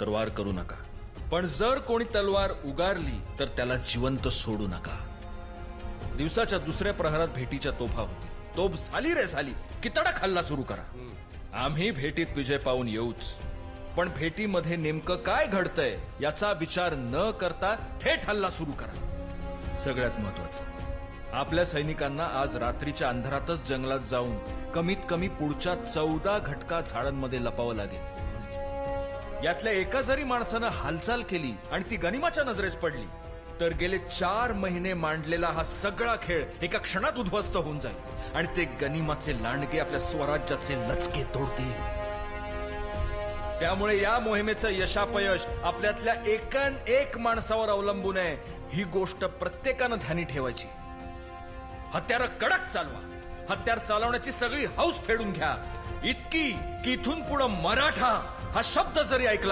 तलवार करू नका. पण जर कोणी तलवार उगारली तर त्याला जिवंत सोडू नका. दिवसाच्या दुसऱ्या प्रहरात भेटीच्या तोफा होती. तोफ झाली रे झाली. की तडक हल्ला सुरू करा. आम्ही भेटीत विजय पाहून येऊच. पण भेटीमध्ये नेमकं काय घडतंय याचा विचार न करता थेट हल्ला सुरू करा. सगळ्यात महत्वाचं. आपल्या सैनिकांना आज रात्रीच्या अंधारातच जंगलात जाऊन कमीत कमी पुढच्या चौदा घटका झाडांमध्ये लपावं लागेल. यातल्या एका जरी माणसानं हालचाल केली आणि ती गनिमाच्या नजरेस पडली तर गेले चार महिने मांडलेला हा सगळा खेळ एका क्षणात उद्ध्वस्त होऊन जाईल. आणि ते गनिमाचे लांडगे आपल्या स्वराज्याचे लचके तोडतील. त्यामुळे या मोहिमेचं यशापयश आपल्यातल्या एकान एक माणसावर अवलंबून आहे ही गोष्ट प्रत्येकानं ध्यानी ठेवायची. हत्यार कडक चालवा. हत्यार चालवण्याची सगळी हौस फेडून घ्या. इतकी की इथून पुढं मराठा हा शब्द जरी ऐकला